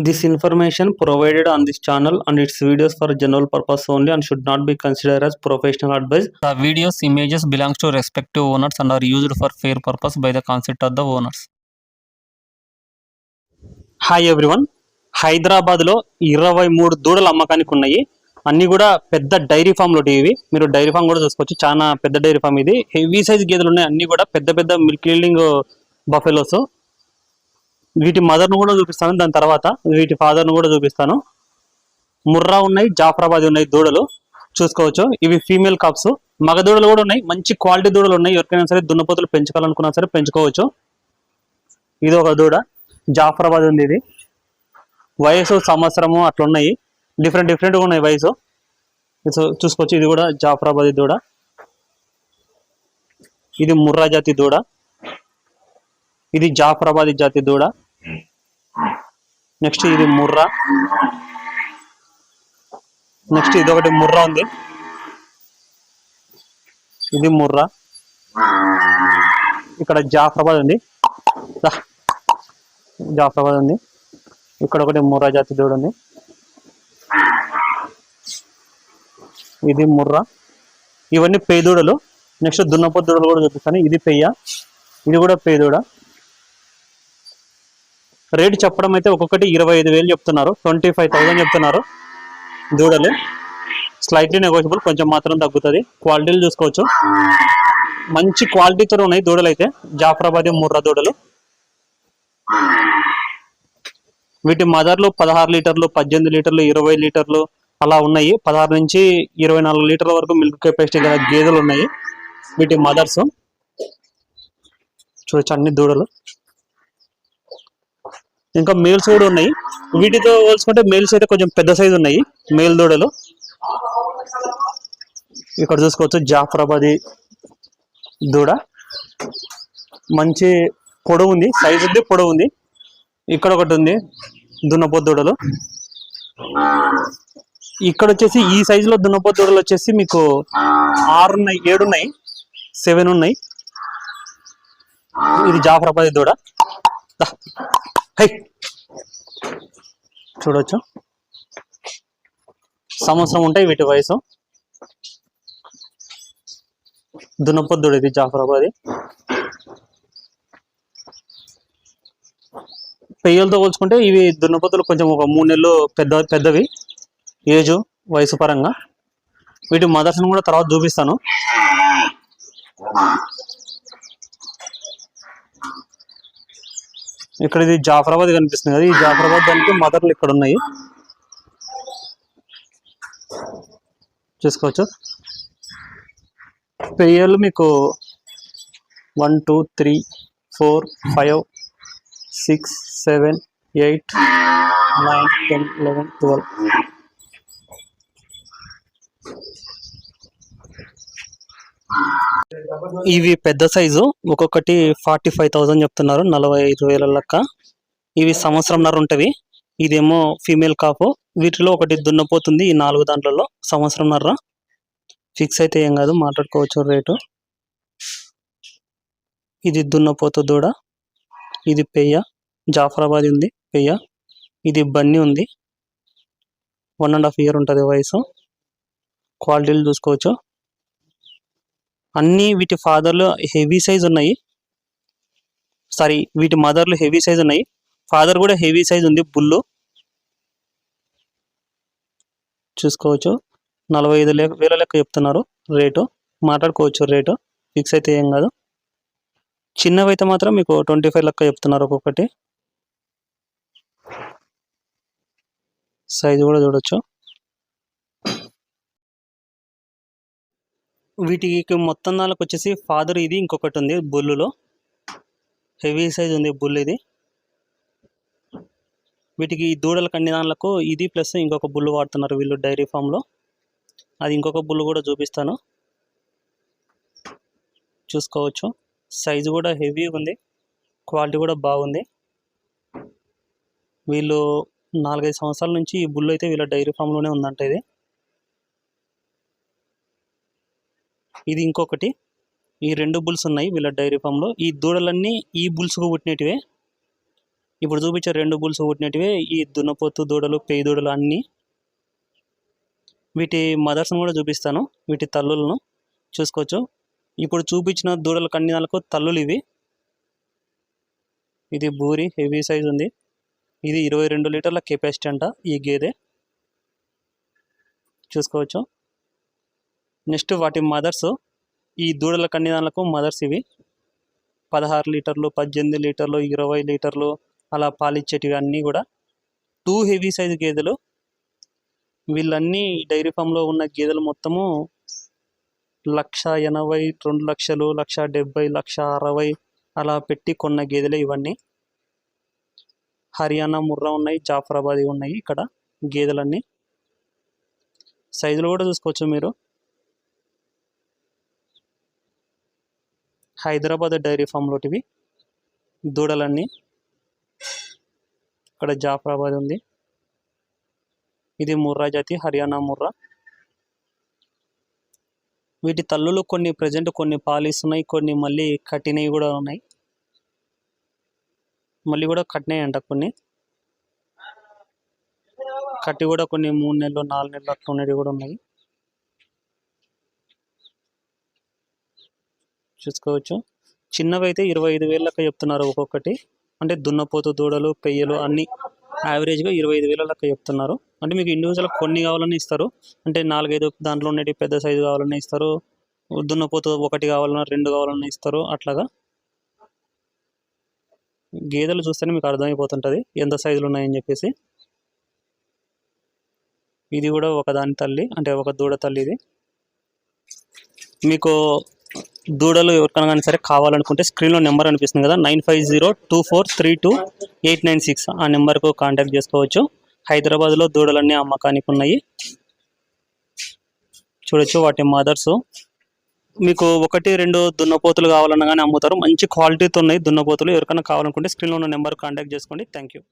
This information provided on this channel and its videos for general purpose only and should not be considered as professional advice. The videos images belongs to respective owners and are used for fair purpose by the consent of the owners. Hi everyone హైదరాబాద్లో ఇరవై మూడు దూడలు అమ్మకానికి ఉన్నాయి అన్ని కూడా పెద్ద dairy ఫామ్లో ఇవి మీరు డైరీ ఫామ్ కూడా చూసుకోవచ్చు చాలా పెద్ద డైరీ ఫామ్ ఇది హెవీ సైజ్ గేదెలు ఉన్నాయి అన్ని కూడా పెద్ద పెద్ద మిల్క్ ఈల్డింగ్ బఫెలోస్ వీటి మదర్ను కూడా చూపిస్తాను దాని తర్వాత వీటి ఫాదర్ను కూడా చూపిస్తాను. ముర్రా ఉన్నాయి జాఫరాబాద్ ఉన్నాయి దూడలు చూసుకోవచ్చు. ఇవి ఫీమేల్ కాప్స్ మగ దూడలు కూడా ఉన్నాయి మంచి క్వాలిటీ దూడలు ఉన్నాయి. ఎవరికైనా సరే దున్నపోతులు పెంచుకోవాలనుకున్నా సరే పెంచుకోవచ్చు. ఇది ఒక దూడ జాఫరాబాద్ ఉంది ఇది. వయసు సంవత్సరము అట్లా ఉన్నాయి డిఫరెంట్ డిఫరెంట్గా ఉన్నాయి వయసు. చూసుకోవచ్చు ఇది కూడా జాఫరాబాద్ దూడ. ఇది ముర్రా జాతి దూడ. ఇది జాఫరాబాద్ జాతి దూడ. నెక్స్ట్ ఇది ముర్రా. నెక్స్ట్ ఇది ఒకటి ముర్రా ఉంది. ఇది ముర్రా. ఇక్కడ జాఫరాబాద్ ఉంది. రా. జాఫరాబాద్ ఉంది. ఇక్కడ ఒకటి ముర్రా జాతి దూడ ఉంది. ఇది ముర్రా. ఇవన్నీ పేదూడలు. నెక్స్ట్ దున్నపోతు దూడలు కూడా చూపిస్తాను. ఇది పెయ్య. ఇది కూడా పేదూడ? రేట్ చెప్పడం అయితే ఒక్కొక్కటి ఇరవై ఐదు వేలు చెప్తున్నారు. ట్వంటీ ఫైవ్ థౌసండ్ చెప్తున్నారు. దూడలు. స్లైట్లీ నెగోషియబుల్ కొంచెం మాత్రం తగ్గుతుంది. క్వాలిటీలు చూసుకోవచ్చు. మంచి క్వాలిటీతో ఉన్నాయి దూడలు అయితే. జాఫరాబాద్ ముర్రా దూడలు. వీటి మదర్లు పదహారు లీటర్లు పద్దెనిమిది లీటర్లు ఇరవై లీటర్లు అలా ఉన్నాయి. పదహారు నుంచి ఇరవై నాలుగు లీటర్ల వరకు మిల్క్ కెపాసిటీ గల గేదెలు ఉన్నాయి. వీటి మదర్స్. చూడొచ్చు అన్ని దూడలు. ఇంకా మేల్స్ కూడా ఉన్నాయి. వీటితో పోల్చుకుంటే మేల్స్ అయితే కొంచెం పెద్ద సైజు ఉన్నాయి. మేల్ దూడలు. ఇక్కడ చూసుకోవచ్చు జాఫరాబాది దూడ. మంచి పొడవు ఉంది. సైజు ఉంది పొడవు ఉంది. ఇక్కడ ఒకటి ఉంది. దున్నపోతు దూడలు. ఇక్కడ వచ్చేసి ఈ సైజులో దున్నపోతు దూడలు వచ్చేసి మీకు ఆరు ఉన్నాయి ఏడు ఉన్నాయి సెవెన్ ఉన్నాయి. ఇది జాఫరాబాది దూడ. హై. చూడొచ్చు. సంవత్సరం ఉంటాయి వీటి వయసు. దునపొద్దుడు ఇది జాఫరాబాది. పెయ్యలతో పోల్చుకుంటే ఇవి దున్నపోతులు కొంచెం ఒక మూడు నెలలు పెద్ద పెద్దవి. ఏజ్ వయసు పరంగా. వీటి మదర్స్ను కూడా తర్వాత చూపిస్తాను. ఇక్కడ ఇది జాఫరాబాద్ కనిపిస్తుంది కదా. ఈ జాఫరాబాద్ దానికి మదర్లు ఇక్కడ ఉన్నాయి. చూసుకోవచ్చు. పెయ్యలు మీకు one two three four five six seven eight nine ten eleven twelve. ఇవి పెద్ద సైజు. ఒక్కొక్కటి ఫార్టీ ఫైవ్ థౌసండ్ చెప్తున్నారు. నలభై ఐదు వేల లెక్క. ఇవి సంవత్సరంన్నర ఉంటవి. ఇదేమో ఫీమేల్ కాపు. వీటిలో ఒకటి దున్నపోతుంది ఈ నాలుగు దాంట్లలో సంవత్సరంన్నర. ఫిక్స్ అయితే ఏం కాదు మాట్లాడుకోవచ్చు రేటు. ఇది దున్నపోతు దూడ. ఇది పెయ్య. జాఫరాబాద్ ఉంది పెయ్య. ఇది బన్నీ ఉంది. వన్ అండ్ హాఫ్ ఇయర్ ఉంటుంది వయసు. క్వాలిటీలు చూసుకోవచ్చు. అన్నీ వీటి ఫాదర్లు హెవీ సైజ్ ఉన్నాయి. సారీ వీటి మదర్లు హెవీ సైజ్ ఉన్నాయి. ఫాదర్ కూడా హెవీ సైజ్ ఉంది బుల్లు. చూసుకోవచ్చు. నలభై ఐదు లే- వేల లెక్క చెప్తున్నారు రేటు. మాట్లాడుకోవచ్చు రేటు. ఫిక్స్ అయితే ఏం కాదు. చిన్నవి అయితే మాత్రం మీకు ట్వంటీ ఫైవ్ లెక్క చెప్తున్నారు ఒక్కొక్కటి. సైజు కూడా చూడొచ్చు. వీటికి మొత్తం దానికి వచ్చేసి ఫాదర్ ఇది ఇంకొకటి ఉంది బుల్లులో. హెవీ సైజ్ ఉంది బుల్ ఇది. వీటికి ఈ దూడల దానిలకు ఇది ప్లస్ ఇంకొక బుల్లు వాడుతున్నారు వీళ్ళు డైరీ ఫామ్లో అది ఇంకొక బుల్లు కూడా చూపిస్తాను. చూసుకోవచ్చు. సైజు కూడా హెవీ ఉంది. క్వాలిటీ కూడా బాగుంది. వీళ్ళు నాలుగైదు సంవత్సరాల నుంచి ఈ బుల్ అయితే వీళ్ళ డైరీ ఫామ్లోనే ఉందంట ఇది. ఇది ఇంకొకటి. ఈ రెండు బుల్స్ ఉన్నాయి వీళ్ళ డైరీ ఫామ్లో ఈ దూడలన్నీ ఈ బుల్స్కు పుట్టినటివే. ఇప్పుడు చూపించే రెండు బుల్స్ పుట్టినటివే. ఈ దున్నపోతు దూడలు పేయి దూడలు అన్నీ. వీటి మదర్స్ని కూడా చూపిస్తాను. వీటి తల్లులను చూసుకోవచ్చు. ఇప్పుడు చూపించిన దూడల కన్నీళ్ళకు తల్లులు ఇవి. ఇది బూరి హెవీ సైజ్ ఉంది. ఇది ఇరవై రెండు లీటర్ల కెపాసిటీ అంట ఈ గేదె. చూసుకోవచ్చు. నెక్స్ట్ వాటి మదర్స్ ఈ దూడల కన్యదానులకు మదర్స్ ఇవి. పదహారు లీటర్లు పద్దెనిమిది లీటర్లు ఇరవై లీటర్లు అలా పాలిచ్చేటివి అన్నీ కూడా. టూ హెవీ సైజ్ గేదెలు. వీళ్ళన్నీ డైరీ ఫామ్లో ఉన్న గేదెలు మొత్తము లక్ష ఎనభై రెండు లక్షలు లక్ష డెబ్బై లక్ష అరవై అలా పెట్టి కొన్న గేదెలే ఇవన్నీ. హర్యానా ముర్రా ఉన్నాయి జాఫరాబాద్ ఉన్నాయి ఇక్కడ గేదెలన్నీ. సైజులు కూడా చూసుకోవచ్చు మీరు. హైదరాబాద్ డైరీ ఫామ్లోటివి దూడలన్నీ. ఇక్కడ జాఫరాబాద్ ఉంది. ఇది ముర్రా జాతి హర్యానా ముర్రా. వీటి తల్లులు కొన్ని ప్రజెంట్ కొన్ని పాలిస్తున్నాయి కొన్ని మళ్ళీ కట్టినవి కూడా ఉన్నాయి. మళ్ళీ కూడా కట్టినాయి అంట కొన్ని. కట్టి కూడా కొన్ని మూడు నెలలు నాలుగు నెలలు అట్లా ఉన్నవి కూడా ఉన్నాయి. చూసుకోవచ్చు. చిన్నవి అయితే ఇరవై ఐదు వేలు చెప్తున్నారు ఒక్కొక్కటి. అంటే దున్నపోతు దూడలు పెయ్యలు అన్ని యావరేజ్గా ఇరవై ఐదు వేల లెక్క చెప్తున్నారు. అంటే మీకు ఇండివిజువల్ కొన్ని కావాలని ఇస్తారు. అంటే నాలుగైదు దాంట్లో ఉండేవి పెద్ద సైజు కావాలని ఇస్తారు. దున్నపోతు ఒకటి కావాలన్నా రెండు కావాలన్నా ఇస్తారు. అట్లాగా గేదెలు చూస్తేనే మీకు అర్థమైపోతుంటుంది. ఎంత సైజులు ఉన్నాయని చెప్పేసి. ఇది కూడా ఒకదాని తల్లి అంటే ఒక దూడ తల్లి ఇది. మీకు దూడలు ఎవరికైనా కానీ సరే కావాలనుకుంటే స్క్రీన్లో నెంబర్ అనిపిస్తుంది కదా nine five zero two four three two eight nine six ఆ నెంబర్కు కాంటాక్ట్ చేసుకోవచ్చు. హైదరాబాద్లో దూడలన్నీ అమ్మకానికి ఉన్నాయి. చూడొచ్చు వాటి మదర్స్ మీకు ఒకటి రెండు దున్నపోతులు కావాలన్నా కానీ అమ్ముతారు. మంచి క్వాలిటీతో ఉన్నాయి దున్నపోతులు. ఎవరికైనా కావాలనుకుంటే స్క్రీన్లో ఉన్న నెంబర్ కాంటాక్ట్ చేసుకోండి. Thank you